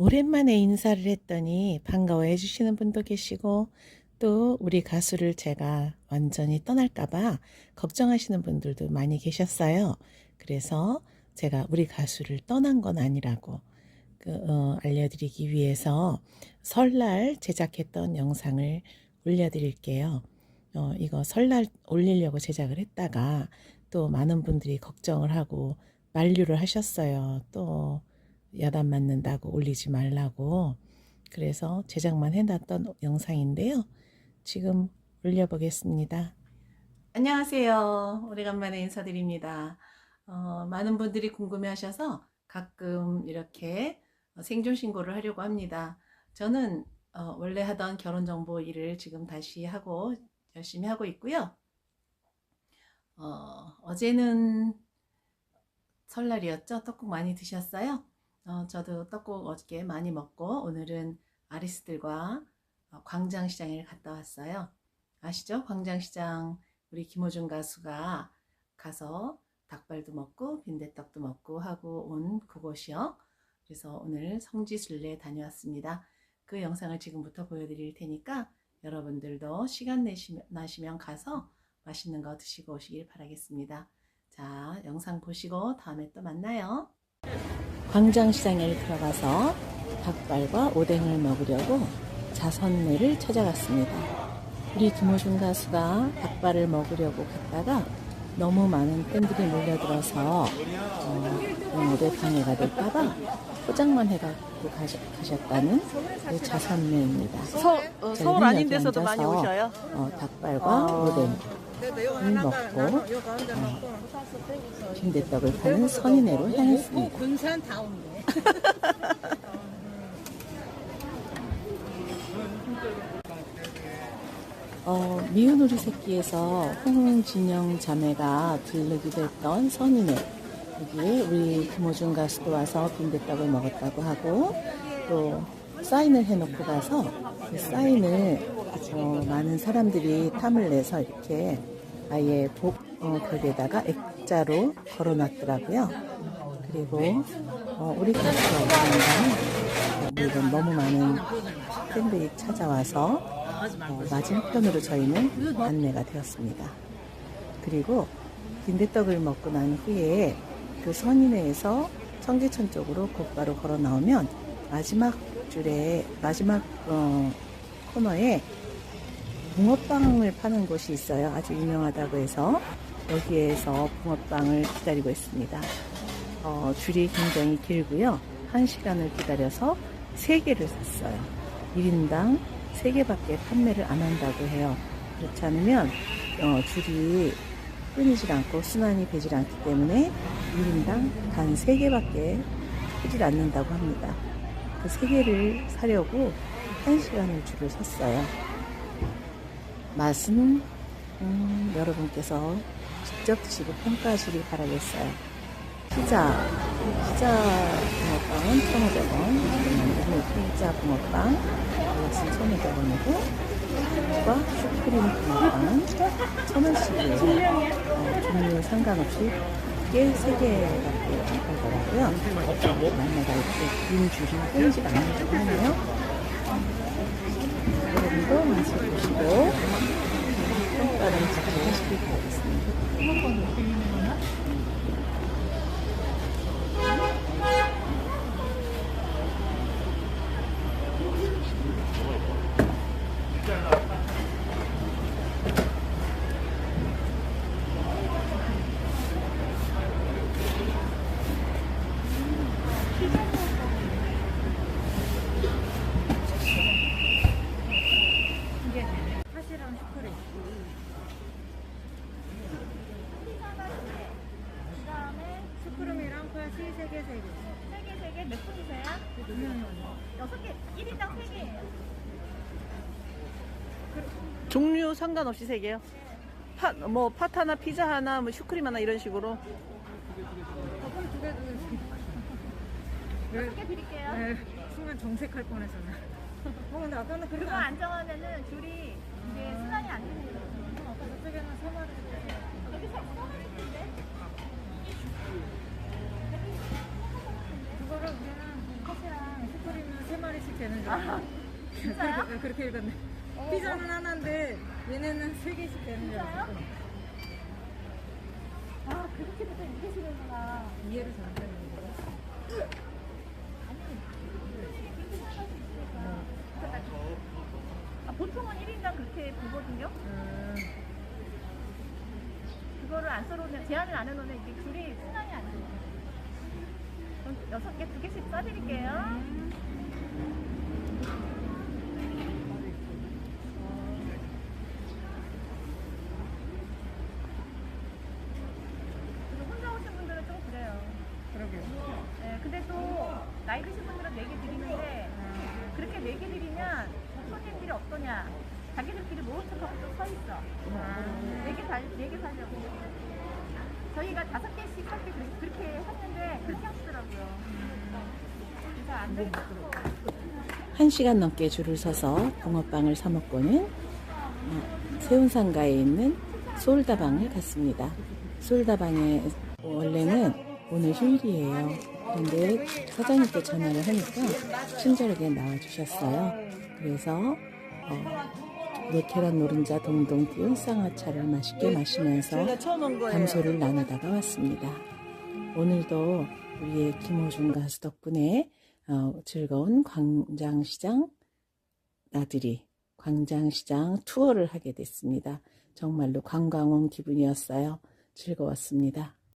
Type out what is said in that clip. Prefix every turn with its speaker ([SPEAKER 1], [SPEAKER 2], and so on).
[SPEAKER 1] 오랜만에 인사를 했더니 반가워해 주시는 분도 계시고 또 우리 가수를 제가 완전히 떠날까봐 걱정하시는 분들도 많이 계셨어요. 그래서 제가 우리 가수를 떠난 건 아니라고 그, 어, 알려드리기 위해서 설날 제작했던 영상을 올려드릴게요. 어, 이거 설날 올리려고 제작을 했다가 또 많은 분들이 걱정을 하고 만류를 하셨어요. 또 야단 맞는다고 올리지 말라고. 그래서 제작만 해놨던 영상인데요. 지금 올려보겠습니다. 안녕하세요. 오래간만에 인사드립니다. 어, 많은 분들이 궁금해 하셔서 가끔 이렇게 생존 신고를 하려고 합니다. 저는 어, 원래 하던 결혼 정보 일을 지금 다시 하고 열심히 하고 있고요. 어, 어제는 설날이었죠? 떡국 많이 드셨어요? 어, 저도 떡국 어저께 많이 먹고 오늘은 아리스들과 어, 광장시장에 갔다 왔어요. 아시죠? 광장시장 우리 김호중 가수가 가서 닭발도 먹고 빈대떡도 먹고 하고 온 그곳이요. 그래서 오늘 성지순례 다녀왔습니다. 그 영상을 지금부터 보여드릴 테니까 여러분들도 시간 내시면, 가서 맛있는 거 드시고 오시길 바라겠습니다. 자, 영상 보시고 다음에 또 만나요. 광장시장에 들어가서 닭발과 오뎅을 먹으려고 자선내를 찾아갔습니다. 우리 김호중 가수가 닭발을 먹으려고 갔다가 너무 많은 팬들이 몰려들어서 어, 오늘 방해가 될까봐 포장만 해갖고 가셨, 가셨다는 그 자선내입니다.
[SPEAKER 2] 서, 어, 서울
[SPEAKER 1] 저희는
[SPEAKER 2] 아닌 데서도 많이 오셔요.
[SPEAKER 1] 어, 닭발과 오뎅 을 먹고 어, 빈대떡을 파는 선인회로 향했습니다.
[SPEAKER 3] 군산 다운데.
[SPEAKER 1] 어, 미운 우리 새끼에서 홍진영 자매가 들르기도 했던 선인회. 여기에 우리 김호중 가수도 와서 빈대떡을 먹었다고 하고 또 사인을 해놓고 가서 그 사인을 어, 많은 사람들이 탐을 내서 이렇게 아예 복, 어, 벽에다가 액자로 걸어놨더라고요. 그리고 어, 우리 가수가 오는다는 물론 너무 많은 팬들이 찾아와서 어, 맞은편으로 저희는 안내가 되었습니다. 그리고 빈대떡을 먹고 난 후에 그 선인회에서 청계천 쪽으로 곧바로 걸어 나오면 마지막 줄에 마지막 어, 코너에 붕어빵을 파는 곳이 있어요. 아주 유명하다고 해서 여기에서 붕어빵을 기다리고 있습니다. 어, 줄이 굉장히 길고요. 한 시간을 기다려서 세 개를 샀어요. 1인당 세 개밖에 판매를 안 한다고 해요. 그렇지 않으면 어, 줄이 끊이질 않고 순환이 되질 않기 때문에 1인당 단세 개밖에 크질 않는다고 합니다. 그세 개를 사려고 한 시간을 줄을 섰어요. 맛은 음, 여러분께서 직접 드시고 평가하시길 바라겠어요. 피자, 피자 붕어빵은 1,500원, 피자 붕어빵, 이것은 1,500원이고, 과 슈크림 붕어빵은 1,000원씩이에요. 어, 종류 상관없이 크게 3개밖에 안 팔더라고요. 만나가 이렇게 긴 줄이 끊이지 않는다고 하네요. 여러분도 맛을 보시고, 평가를 직접 하시길 바라겠습니다.
[SPEAKER 3] 팥이랑 슈크림. 그다음에 슈크림이랑 팥이 세 개, 세 개.
[SPEAKER 4] 세 개, 세 개, 몇 분이세요? 여섯 개, 1인당 세 개예요.
[SPEAKER 2] 종류 상관없이 세 개요. 팥, 뭐, 팥 하나, 피자 하나, 뭐, 슈크림 하나 이런 식으로.
[SPEAKER 3] 그럼 두개 두 개.
[SPEAKER 4] 여섯 개 드릴게요.
[SPEAKER 3] 네, 순간 정색할 뻔했잖아. 어, 근데 아까는
[SPEAKER 4] 그거 안안 정하면은 줄이 이게 순환이 안 됩니다.
[SPEAKER 3] 저쪽에는 세 마리.
[SPEAKER 4] 여기 세 마리인데?
[SPEAKER 3] 그거를 우리는 팥이랑 슈크림은 되는 줄
[SPEAKER 4] 아,
[SPEAKER 3] 알고.
[SPEAKER 4] 진짜요?
[SPEAKER 3] 그렇게, 그렇게 읽었네.
[SPEAKER 4] 어,
[SPEAKER 3] 피자는 하나인데 얘네는 세 개씩 되는 줄? 알고.
[SPEAKER 4] 아, 그렇게 돼서 이게 싫은구나.
[SPEAKER 3] 이해를 잘못했는 거.
[SPEAKER 4] 아, 보통은 1인당 그렇게 보거든요?
[SPEAKER 3] 음,
[SPEAKER 4] 그거를 안 써놓으면, 제한을 안 해놓으면 이게 줄이 순환이 안 돼요. 그럼 여섯 개, 두 개씩 써드릴게요. 그리고 혼자 오신 분들은 좀 그래요.
[SPEAKER 3] 그러게요.
[SPEAKER 4] 네, 근데 또 나이 드신 분들은 네개 드리는데 그렇게 네개 드리면 손님들이 어떠냐 자기들끼리 모른 척하고 또서 있어 네개 살, 네개 살려고 저희가 다섯 개씩 살게 그렇게 했는데 그렇게 하시더라고요 그래서 안 되는
[SPEAKER 1] 한 시간 넘게 줄을 서서 붕어빵을 사 먹고는 어, 세운상가에 있는 솔다방을 갔습니다. 솔다방에 원래는 오늘 휴일이에요. 그런데 사장님께 전화를 하니까 친절하게 나와주셨어요. 그래서 어, 노태란 노른자 동동 띄운 쌍화차를 맛있게 마시면서. 담소를 나누다가 왔습니다. 오늘도 우리의 김호중 가수 덕분에 어, 즐거운 광장시장 나들이 광장시장 투어를 하게 됐습니다. 정말로 관광 온 기분이었어요. 즐거웠습니다.